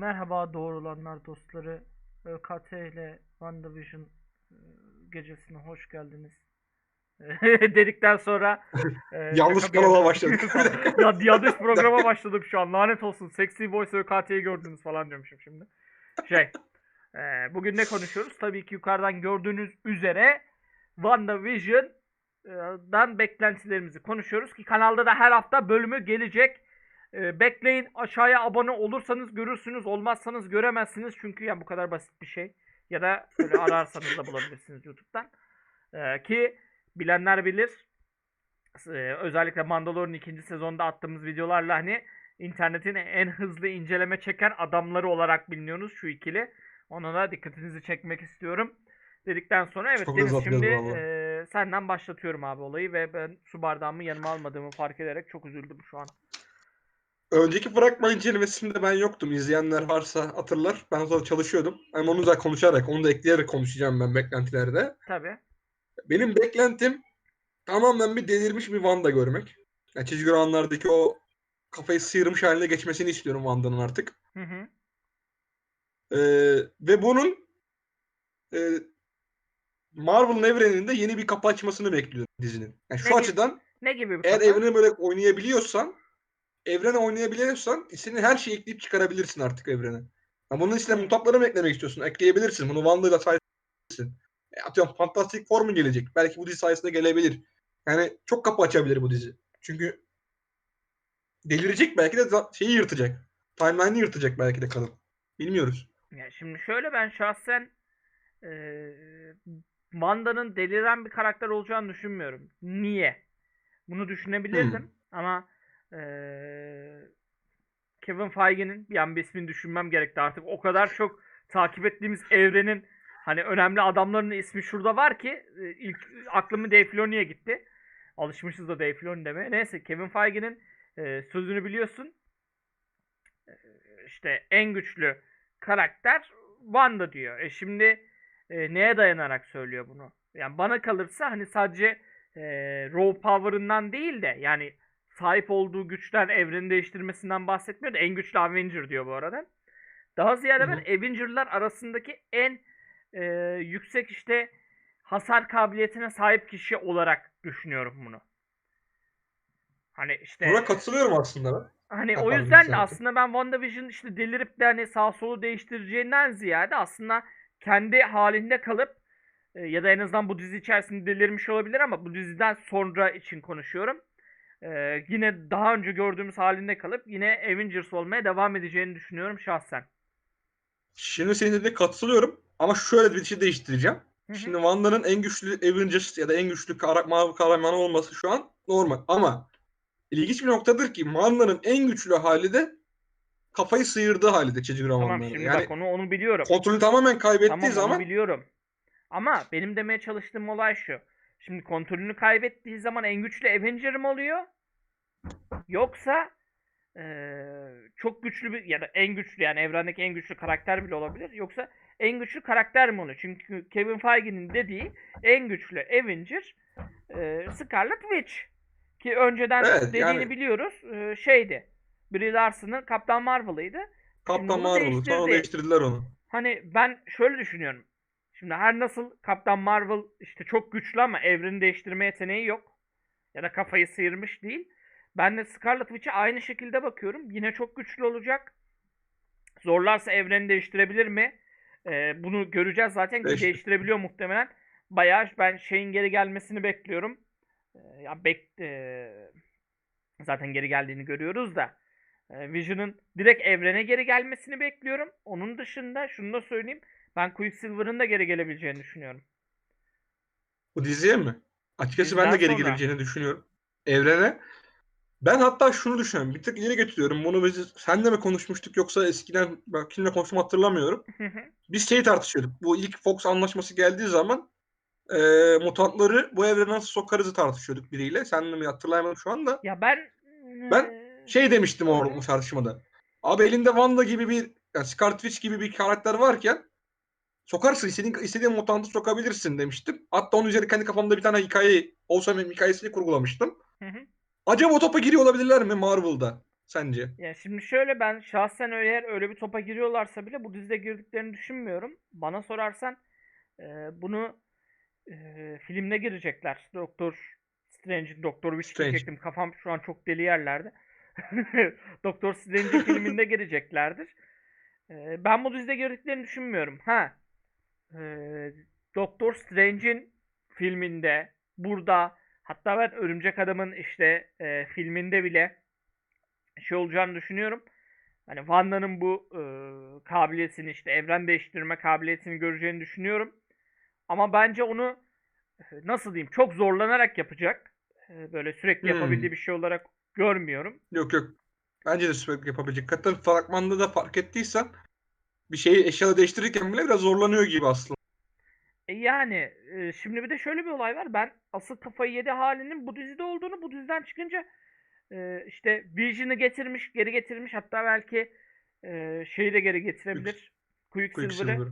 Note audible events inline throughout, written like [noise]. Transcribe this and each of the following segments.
Merhaba doğrulanlar dostları. ÖKT ile WandaVision e, gecesine hoş geldiniz. [laughs] Dedikten sonra e, [laughs] Yanlış kanala başladık. [laughs] ya yanlış programa başladım şu an. Lanet olsun. Sexy Voice ÖKT'yi gördünüz falan diyormuşum şimdi. Şey. e, bugün ne konuşuyoruz? Tabii ki yukarıdan gördüğünüz üzere WandaVision'dan beklentilerimizi konuşuyoruz ki kanalda da her hafta bölümü gelecek. E, bekleyin aşağıya abone olursanız görürsünüz olmazsanız göremezsiniz çünkü yani bu kadar basit bir şey. Ya da böyle [laughs] ararsanız da bulabilirsiniz YouTube'dan. E, ki bilenler bilir e, özellikle Mandalorian ikinci sezonda attığımız videolarla hani internetin en hızlı inceleme çeken adamları olarak biliniyoruz şu ikili. Ona da dikkatinizi çekmek istiyorum. Dedikten sonra evet Çok Deniz şimdi e, senden başlatıyorum abi olayı ve ben su bardağımı yanıma almadığımı fark ederek çok üzüldüm şu an. Önceki fragman incelemesinde ben yoktum. İzleyenler varsa hatırlar. Ben o zaman çalışıyordum. Ama onu da konuşarak, onu da ekleyerek konuşacağım ben beklentilerde. Tabii. Benim beklentim tamamen bir delirmiş bir Wanda görmek. Yani çizgi romanlardaki o kafayı sıyırmış haline geçmesini istiyorum Wanda'nın artık. Hı hı. Ee, ve bunun e, Marvel'ın evreninde yeni bir kapı açmasını bekliyorum dizinin. Yani şu Ne gibi? açıdan Ne gibi bir Eğer evreni böyle oynayabiliyorsan, evrene oynayabiliyorsan istediğin her şeyi ekleyip çıkarabilirsin artık evrene. Ama bunun içine Hmm. mutantları mı eklemek istiyorsun? Ekleyebilirsin. Bunu Wanda'yla sayabilirsin. E, atıyorum Fantastic Four mu gelecek? Belki bu dizi sayesinde gelebilir. Yani çok kapı açabilir bu dizi. Çünkü delirecek belki de şeyi yırtacak. Timeline'ı yırtacak belki de kadın. Bilmiyoruz. Ya şimdi şöyle ben şahsen eee Wanda'nın deliren bir karakter olacağını düşünmüyorum. Niye? Bunu düşünebilirdim ama eee, Kevin Feige'nin an bir ismini düşünmem gerekti artık. O kadar çok takip ettiğimiz evrenin hani önemli adamlarının ismi şurada var ki e, ilk aklımı Dave Filoni'ye gitti. Alışmışız da Dave Filoni demeye. Neyse Kevin Feige'nin e, sözünü biliyorsun. E, işte en güçlü karakter Wanda diyor. E şimdi e, neye dayanarak söylüyor bunu? Yani bana kalırsa hani sadece e, raw power'ından değil de yani sahip olduğu güçten evreni değiştirmesinden bahsetmiyor da en güçlü Avenger diyor bu arada. Daha ziyade ben Hı Avenger'lar arasındaki en e, yüksek işte hasar kabiliyetine sahip kişi olarak düşünüyorum bunu. Hani işte Buna katılıyorum aslında ben. Hani Ha, o yüzden de aslında ben WandaVision işte delirip de hani sağ solu değiştireceğinden ziyade aslında kendi halinde kalıp e, ya da en azından bu dizi içerisinde delirmiş olabilir ama bu diziden sonra için konuşuyorum. E, yine daha önce gördüğümüz halinde kalıp yine Avengers olmaya devam edeceğini düşünüyorum şahsen. Şimdi senin dediğine katılıyorum. Ama şöyle bir şey değiştireceğim. Hı hı. Şimdi Wanda'nın en güçlü Avengers ya da en güçlü kara, mavi kahramanı olması şu an normal. Ama ilginç bir noktadır ki Wanda'nın en güçlü hali de kafayı sıyırdığı hali de çizgi Tamam romanlarda. şimdi yani bak onu onu biliyorum. kontrolü tamamen kaybettiği Tamam zaman biliyorum. Ama benim demeye çalıştığım olay şu. Şimdi kontrolünü kaybettiği zaman en güçlü Avenger mi oluyor? Yoksa eee, çok güçlü bir ya da en güçlü yani evrendeki en güçlü karakter bile olabilir. Yoksa en güçlü karakter mi oluyor? Çünkü Kevin Feige'nin dediği en güçlü Avenger eee, Scarlet Witch. Ki önceden Evet, dediğini yani- biliyoruz. Eee, şeydi. Brie Larson'ın Kaptan Marvel'ıydı. Kaptan Marvel'ı sonra değiştirdi. değiştirdiler onu. Hani ben şöyle düşünüyorum. Şimdi her nasıl Kaptan Marvel işte çok güçlü ama evreni değiştirme yeteneği yok. Ya da kafayı sıyırmış değil. Ben de Scarlet Witch'e aynı şekilde bakıyorum. Yine çok güçlü olacak. Zorlarsa evreni değiştirebilir mi? Ee, bunu göreceğiz zaten ki Değiştir. değiştirebiliyor muhtemelen. Bayağı ben şeyin geri gelmesini bekliyorum. Ee, ya bek ee, zaten geri geldiğini görüyoruz da. Ee, Vision'ın direkt evrene geri gelmesini bekliyorum. Onun dışında şunu da söyleyeyim. Ben Quicksilver'ın da geri gelebileceğini düşünüyorum. Bu diziye mi? Açıkçası ben Diziden de geri sonra. geleceğini düşünüyorum. Evrene. Ben hatta şunu düşünüyorum. Bir tık ileri getiriyorum. Bunu biz senle mi konuşmuştuk yoksa eskiden ben kimle konuştum hatırlamıyorum. Biz şeyi tartışıyorduk. Bu ilk Fox anlaşması geldiği zaman e, mutantları bu evrene nasıl sokarızı tartışıyorduk biriyle. Senle mi hatırlayamadım şu anda. ya ben Ben ee, Şey demiştim orada bu tartışmada. Abi elinde Wanda gibi bir yani Scarlet Witch gibi bir karakter varken sokarsın istediğin, istediğin mutantı sokabilirsin demiştim. Hatta onun üzerine kendi kafamda bir tane hikaye, Awesome hikayesini kurgulamıştım. hı hı. Acaba o topa giriyor olabilirler mi Marvel'da? Sence? Ya şimdi şöyle ben şahsen eğer öyle bir topa giriyorlarsa bile bu dizide girdiklerini düşünmüyorum. Bana sorarsan e, bunu e, filmde girecekler. Doktor Strange'in Doktor Witch Strange. diyecektim. Kafam şu an çok deli yerlerde. [laughs] Doktor Strange'in filminde gireceklerdir. E, ben bu dizide girdiklerini düşünmüyorum. Ha. E, Doktor Strange'in filminde burada hatta ben Örümcek Adam'ın işte e, filminde bile şey olacağını düşünüyorum. Hani Wanda'nın bu e, kabiliyetini işte evren değiştirme kabiliyetini göreceğini düşünüyorum. Ama bence onu e, nasıl diyeyim çok zorlanarak yapacak. E, böyle sürekli Hmm. yapabildiği bir şey olarak görmüyorum. Yok yok. Bence de süper yapabilecek. Hatta fragmanda da fark ettiysen bir şeyi eşyalı değiştirirken bile biraz zorlanıyor gibi aslında. E yani e, şimdi bir de şöyle bir olay var. Ben asıl kafayı yedi halinin bu dizide olduğunu bu diziden çıkınca e, işte Vision'ı getirmiş, geri getirmiş. Hatta belki e, şeyi de geri getirebilir. Quicksilver'ı. Quicksilver.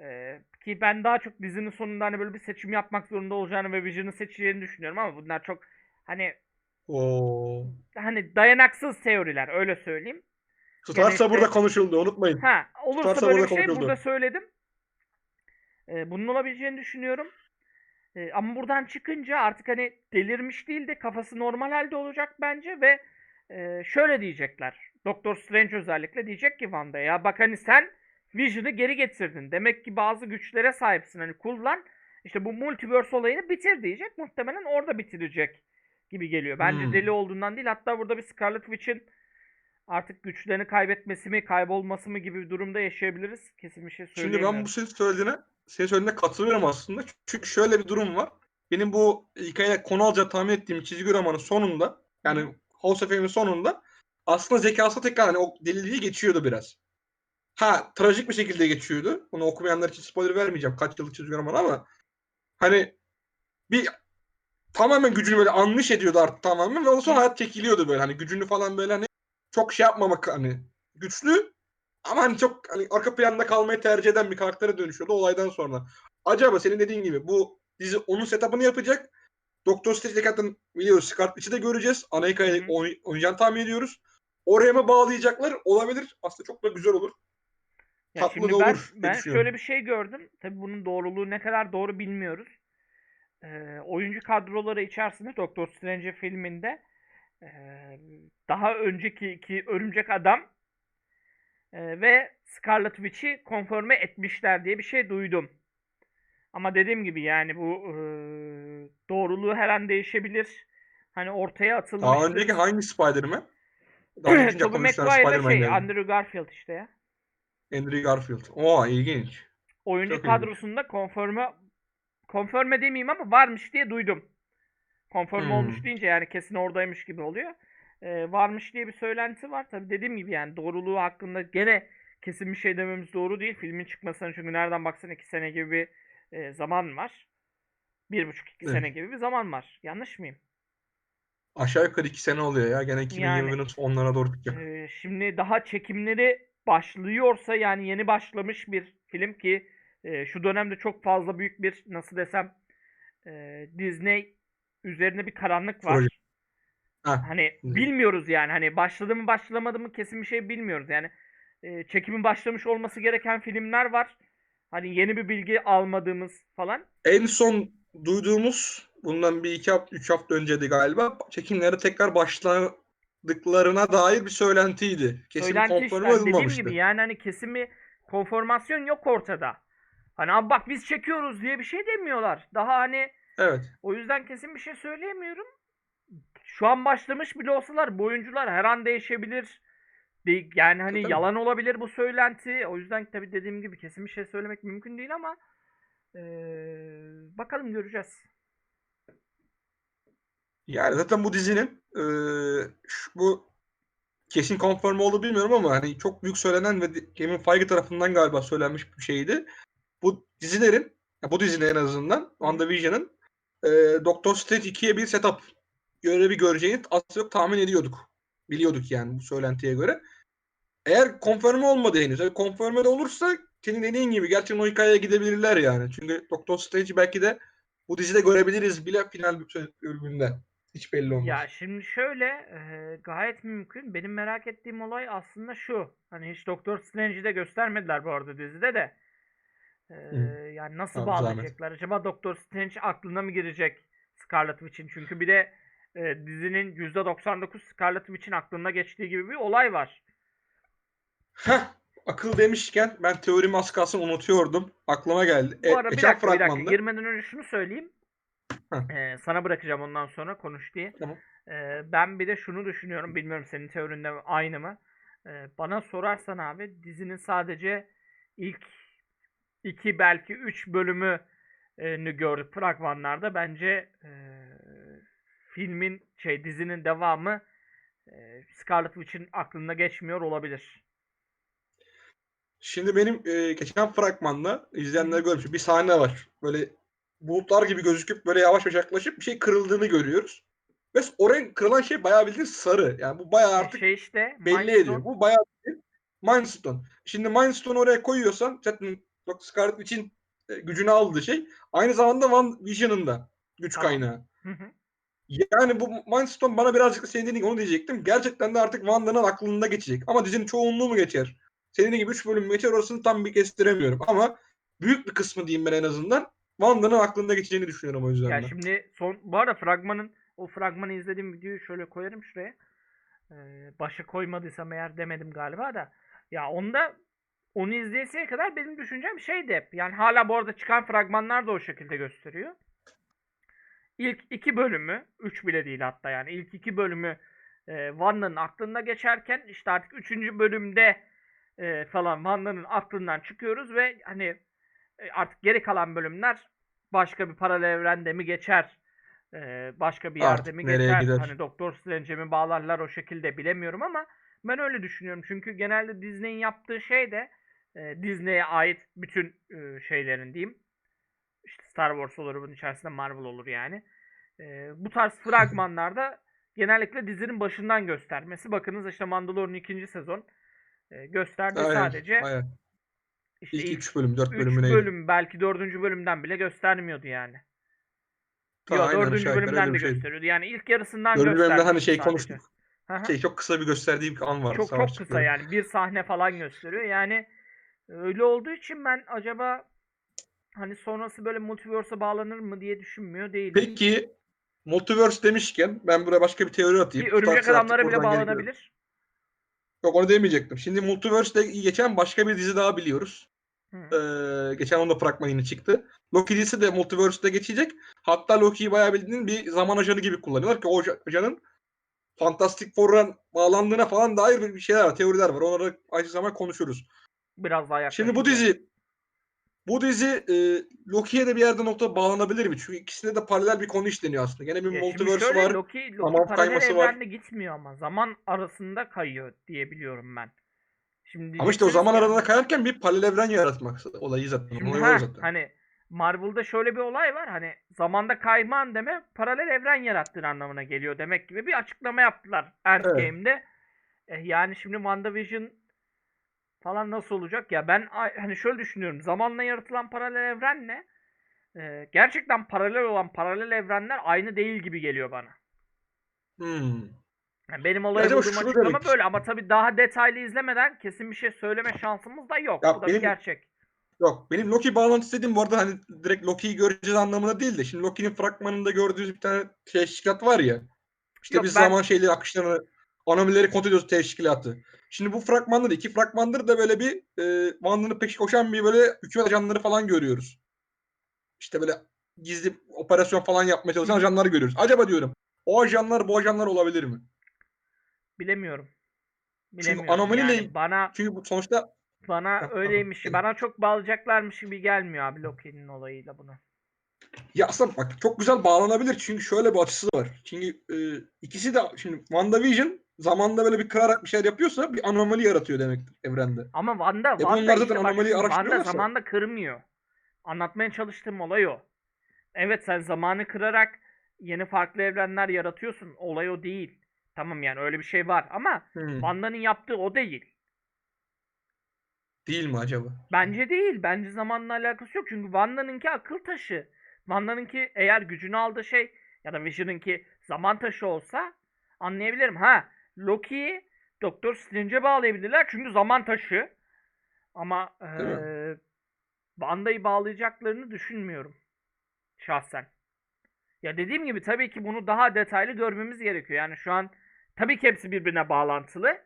Ee, ki ben daha çok dizinin sonunda hani böyle bir seçim yapmak zorunda olacağını ve Vision'ı seçeceğini düşünüyorum ama bunlar çok hani Oo. hani dayanaksız teoriler öyle söyleyeyim. Tutarsa burada konuşuldu unutmayın. Ha olursa Tutarsa böyle bir şey konuşuldu. burada söyledim. Ee, bunun olabileceğini düşünüyorum. Ee, ama buradan çıkınca artık hani delirmiş değil de kafası normal halde olacak bence ve e, şöyle diyecekler. Doktor Strange özellikle diyecek ki Wanda ya bak hani sen Vision'ı geri getirdin. Demek ki bazı güçlere sahipsin. Hani kullan. İşte bu multiverse olayını bitir diyecek. Muhtemelen orada bitirecek gibi geliyor. Bence Hmm. deli olduğundan değil. Hatta burada bir Scarlet Witch'in artık güçlerini kaybetmesi mi, kaybolması mı gibi bir durumda yaşayabiliriz. Kesin bir şey Şimdi söyleyemiyorum. ben bu senin söylediğine, senin söylediğine katılıyorum aslında. Çünkü şöyle bir durum var. Benim bu hikaye konu alacağını tahmin ettiğim çizgi romanın sonunda yani House of M'in sonunda aslında zekası tekrar hani o deliliği geçiyordu biraz. Ha trajik bir şekilde geçiyordu. Bunu okumayanlar için spoiler vermeyeceğim. Kaç yıllık çizgi roman ama hani bir tamamen gücünü böyle anmış ediyordu artık tamamen ve ondan sonra hayat çekiliyordu böyle hani gücünü falan böyle hani çok şey yapmamak hani güçlü ama hani çok hani arka planda kalmayı tercih eden bir karaktere dönüşüyordu olaydan sonra. Acaba senin dediğin gibi bu dizi onun setup'ını yapacak. Doktor Strange zaten biliyoruz Scarlet Witch'i de göreceğiz. Ana hikayeyi oyn- oynayacağını tahmin ediyoruz. Oraya mı bağlayacaklar? Olabilir. Aslında çok da güzel olur. Ya tatlı şimdi ben, olur ben şöyle bir şey gördüm. Tabii bunun doğruluğu ne kadar doğru bilmiyoruz. Ee, oyuncu kadroları içerisinde Doktor Strange filminde daha önceki iki Örümcek Adam ve Scarlet Witch'i konforme etmişler diye bir şey duydum. Ama dediğim gibi yani bu ee, doğruluğu her an değişebilir. Hani ortaya atılmış. Daha önceki hangi Spider-Man? [clears throat] Tobey Spider-Man şey geldi. Andrew Garfield işte ya. Andrew Garfield. Oo ilginç. oyuncu Çok ilginç. kadrosunda konforme konforme demeyeyim ama varmış diye duydum. Konforme Hmm. olmuş deyince yani kesin oradaymış gibi oluyor. Ee, varmış diye bir söylenti var. Tabii dediğim gibi yani doğruluğu hakkında gene kesin bir şey dememiz doğru değil. Filmin çıkmasına çünkü nereden baksan iki sene gibi bir e, zaman var. Bir buçuk iki Evet. sene gibi bir zaman var. Yanlış mıyım? Aşağı yukarı iki sene oluyor ya. Gene 2020'nin sonlarına doğru çıkacak. Ee, şimdi daha çekimleri başlıyorsa yani yeni başlamış bir film ki e, şu dönemde çok fazla büyük bir nasıl desem e, Disney üzerine bir karanlık var. Proje. Ha, Hani bilmiyoruz yani hani başladı mı başlamadı mı kesin bir şey bilmiyoruz yani. E, çekimin başlamış olması gereken filmler var. Hani yeni bir bilgi almadığımız falan. En son duyduğumuz bundan bir iki hafta, üç hafta önceydi galiba. Çekimlere tekrar başladıklarına dair bir söylentiydi. Kesin Söylenti işte konforme hani dediğim gibi yani hani kesin bir konformasyon yok ortada. Hani abi bak biz çekiyoruz diye bir şey demiyorlar. Daha hani Evet. O yüzden kesin bir şey söyleyemiyorum. Şu an başlamış bile olsalar bu oyuncular her an değişebilir. De- Yani hani Tabii. yalan olabilir bu söylenti. O yüzden tabii dediğim gibi kesin bir şey söylemek mümkün değil ama eee, bakalım göreceğiz. Yani zaten bu dizinin eee, şu- bu kesin konforme olduğu bilmiyorum ama hani çok büyük söylenen ve Kevin Feige tarafından galiba söylenmiş bir şeydi. Bu dizilerin, ya bu dizinin en azından WandaVision'ın eee Doctor Strange 2'ye bir setup görevi göreceğini az çok tahmin ediyorduk. Biliyorduk yani bu söylentiye göre. Eğer konfirme olmadı henüz. Yani konfirme de olursa senin dediğin gibi gerçekten o hikayeye gidebilirler yani. Çünkü Doctor Strange'i belki de bu dizide görebiliriz bile final bölümünde. Hiç belli olmaz. Ya şimdi şöyle e, gayet mümkün. Benim merak ettiğim olay aslında şu. Hani hiç Doktor Strange'i de göstermediler bu arada dizide de. E, Hı. yani nasıl zahmet. bağlayacaklar? Acaba Doktor Strange aklına mı girecek Scarlet Witch'in? Çünkü bir de e, dizinin %99 Scarlet Witch'in aklına geçtiği gibi bir olay var. Heh, akıl demişken ben teorimi az kalsın unutuyordum. Aklıma geldi. Bu E, arada bir geçen dakika bir dakika girmeden önce şunu söyleyeyim. Heh. Ee, sana bırakacağım ondan sonra konuş diye. Tamam. Ee, ben bir de şunu düşünüyorum. Bilmiyorum senin teorinde aynı mı? Ee, bana sorarsan abi dizinin sadece ilk iki belki üç bölümü e, ni gördük fragmanlarda. Bence e, filmin şey dizinin devamı e, Scarlet Witch'in aklına geçmiyor olabilir. Şimdi benim e, geçen fragmanda izleyenler görmüş. Bir sahne var. Böyle bulutlar gibi gözüküp böyle yavaş yavaş yaklaşıp bir şey kırıldığını görüyoruz. Ve oraya kırılan şey bayağı bildiğin sarı. Yani bu bayağı E, artık şey işte belli Mind ediyor. Bu bayağı bir Mind Stone. Şimdi Mind Stone oraya koyuyorsan zaten Dr. Scarlet Witch'in e, gücünü aldığı şey aynı zamanda One Vision'ın da güç Tamam. kaynağı. Hı hı. Yani bu Mind Stone bana birazcık da senin dediğin onu diyecektim. Gerçekten de artık Wanda'nın aklında geçecek. Ama dizinin çoğunluğu mu geçer? Senin gibi 3 bölüm geçer orasını tam bir kestiremiyorum. Ama büyük bir kısmı diyeyim ben en azından Wanda'nın aklında geçeceğini düşünüyorum o yüzden Ya şimdi son bu arada fragmanın o fragmanı izlediğim videoyu şöyle koyarım şuraya. Ee, başa koymadıysam eğer demedim galiba da. Ya onda onu izleyesiye kadar benim düşüncem şeydi hep. Yani hala bu arada çıkan fragmanlar da o şekilde gösteriyor. İlk iki bölümü, üç bile değil hatta yani ilk iki bölümü e, Wanda'nın aklında geçerken işte artık üçüncü bölümde e, falan Wanda'nın aklından çıkıyoruz ve hani e, artık geri kalan bölümler başka bir paralel evrende mi geçer? e, başka bir yerde Artık mi geçer? gider? Hani Doktor Strange'e mi bağlarlar o şekilde bilemiyorum ama ben öyle düşünüyorum. Çünkü genelde Disney'in yaptığı şey de e, Disney'e ait bütün e, şeylerin diyeyim. İşte Star Wars olur bunun içerisinde Marvel olur yani. E, bu tarz fragmanlarda [laughs] genellikle dizinin başından göstermesi. Bakınız işte Mandalorian ikinci sezon e, gösterdi Aynen, sadece. aynen. İşte İlk ilk 3 bölüm, 4 3 bölümü neydi? bölüm belki dördüncü bölümden bile göstermiyordu yani. Ta, aynen dördüncü aşağı yukarı bölümden de şeydi. gösteriyordu. Yani ilk yarısından Dördüncü bölümde gösterdi hani şey sadece. konuştuk. Şey çok kısa bir gösterdiği bir an var. çok çok kısa çıkıyor. yani bir sahne falan gösteriyor. Yani öyle olduğu için ben acaba hani sonrası böyle multiverse'a bağlanır mı diye düşünmüyor değilim. Peki Multiverse demişken ben buraya başka bir teori atayım. bir örümcek adamlara bile bağlanabilir. Yok onu demeyecektim. Şimdi Multiverse'de geçen başka bir dizi daha biliyoruz. Hı. Ee, geçen onda fragman yine çıktı. Loki dizisi de Multiverse'de geçecek. Hatta Loki'yi bayağı bildiğin bir zaman ajanı gibi kullanıyorlar ki o aja- ajanın Fantastic Four'a bağlandığına falan dair bir şeyler var, teoriler var. Onları aynı zamanda konuşuruz. Biraz daha Şimdi bu dizi bu dizi e, Loki'ye de bir yerde nokta bağlanabilir mi? Çünkü ikisinde de paralel bir konu işleniyor aslında. Gene bir Ya multiverse şöyle var. Loki, Loki zaman paralel kayması var. gitmiyor ama zaman arasında kayıyor diye biliyorum ben. Şimdi Ama işte o zaman arasında kayarken bir paralel evren yaratmak olayı zaten. Şimdi Olayı ha, zaten. hani Marvel'da şöyle bir olay var. Hani zamanda kayman deme paralel evren yarattığın anlamına geliyor demek gibi bir açıklama yaptılar Endgame'de. Eh, yani şimdi WandaVision falan nasıl olacak ya ben hani şöyle düşünüyorum. Zamanla yaratılan paralel evrenle e, gerçekten paralel olan paralel evrenler aynı değil gibi geliyor bana. Hmm. Yani benim acaba bulduğum açıklama demek böyle ama tabii daha detaylı izlemeden kesin bir şey söyleme şansımız da yok. Ya Bu da bir benim- gerçek. Yok benim Loki bağlantısı dediğim bu arada hani direkt Loki'yi göreceğiz anlamında değil de şimdi Loki'nin fragmanında gördüğümüz bir tane teşkilat var ya. İşte Yok, biz ben- zaman şeyleri akışlarını anomalileri kontrol ediyoruz teşkilatı. Şimdi bu fragmanda da iki fragmandır da böyle bir e, Wanda'nın peşi koşan bir böyle hükümet ajanları falan görüyoruz. İşte böyle gizli operasyon falan yapmaya çalışan ajanları görüyoruz. Acaba diyorum o ajanlar bu ajanlar olabilir mi? Bilemiyorum. Çünkü Bilemiyorum. anomaliyle- yani bana Çünkü bu sonuçta bana öyleymiş. Bana çok bağlayacaklarmış gibi gelmiyor abi Loki'nin olayıyla bunu. Ya aslında bak çok güzel bağlanabilir çünkü şöyle bir açısı var. Çünkü e, ikisi de şimdi WandaVision zamanda böyle bir kırarak bir şeyler yapıyorsa bir anomali yaratıyor demektir evrende. Ama Wanda, E Wanda bunlar zaten işte bak anomaliyi Wanda araştırıyorlarsa- zamanda kırmıyor. Anlatmaya çalıştığım olay o. Evet sen zamanı kırarak yeni farklı evrenler yaratıyorsun. Olay o değil. Tamam yani öyle bir şey var ama Hmm. Wanda'nın yaptığı o değil. Değil mi acaba? Bence değil. Bence zamanla alakası yok. Çünkü Wanda'nınki akıl taşı. Wanda'nınki eğer gücünü aldığı şey ya da Vision'ınki zaman taşı olsa anlayabilirim. Ha Loki'yi Doktor Strange'e bağlayabilirler çünkü zaman taşı. Ama eee Wanda'yı bağlayacaklarını düşünmüyorum. Şahsen. Ya dediğim gibi tabii ki bunu daha detaylı görmemiz gerekiyor. Yani şu an tabii ki hepsi birbirine bağlantılı.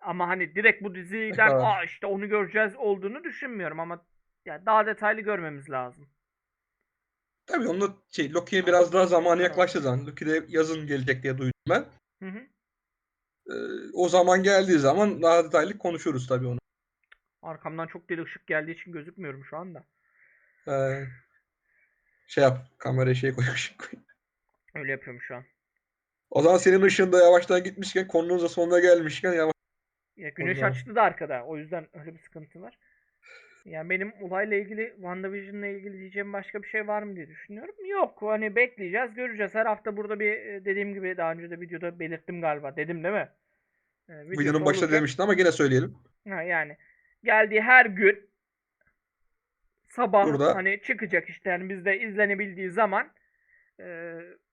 Ama hani direkt bu diziden Evet. aa işte onu göreceğiz olduğunu düşünmüyorum ama yani daha detaylı görmemiz lazım. Tabii onu şey Loki'ye biraz daha zamanı yaklaştı zaten. Loki de yazın gelecek diye duydum ben. Hı hı. Ee, o zaman geldiği zaman daha detaylı konuşuruz tabii onu. Arkamdan çok deli ışık geldiği için gözükmüyorum şu anda. Ee, şey yap kamerayı şey koy. [laughs] ışık koy. Öyle yapıyorum şu an. O zaman senin ışığın da yavaştan gitmişken konunun da sonuna gelmişken yavaş. Ya güneş açtı da arkada. O yüzden öyle bir sıkıntı var. Yani benim olayla ilgili WandaVision'la ilgili diyeceğim başka bir şey var mı diye düşünüyorum. Yok. Hani bekleyeceğiz, göreceğiz. Her hafta burada bir e, dediğim gibi daha önce de videoda belirttim galiba. Dedim değil mi? Ee, Videonun başında olacak. demiştin ama yine söyleyelim. Ha, yani geldiği her gün sabah Burada. hani çıkacak işte yani bizde izlenebildiği zaman e,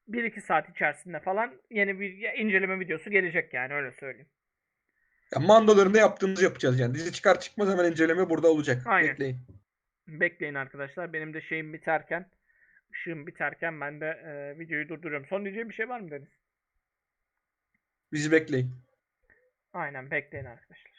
1-2 saat içerisinde falan yeni bir inceleme videosu gelecek yani öyle söyleyeyim. Ya Mandolarında yaptığımızı yapacağız yani. Dizi çıkar çıkmaz hemen inceleme burada olacak. Aynen. Bekleyin. Bekleyin arkadaşlar. Benim de şeyim biterken, ışığım biterken ben de e, videoyu durduruyorum. Son diyeceğim bir şey var mı Deniz? Bizi bekleyin. Aynen bekleyin arkadaşlar.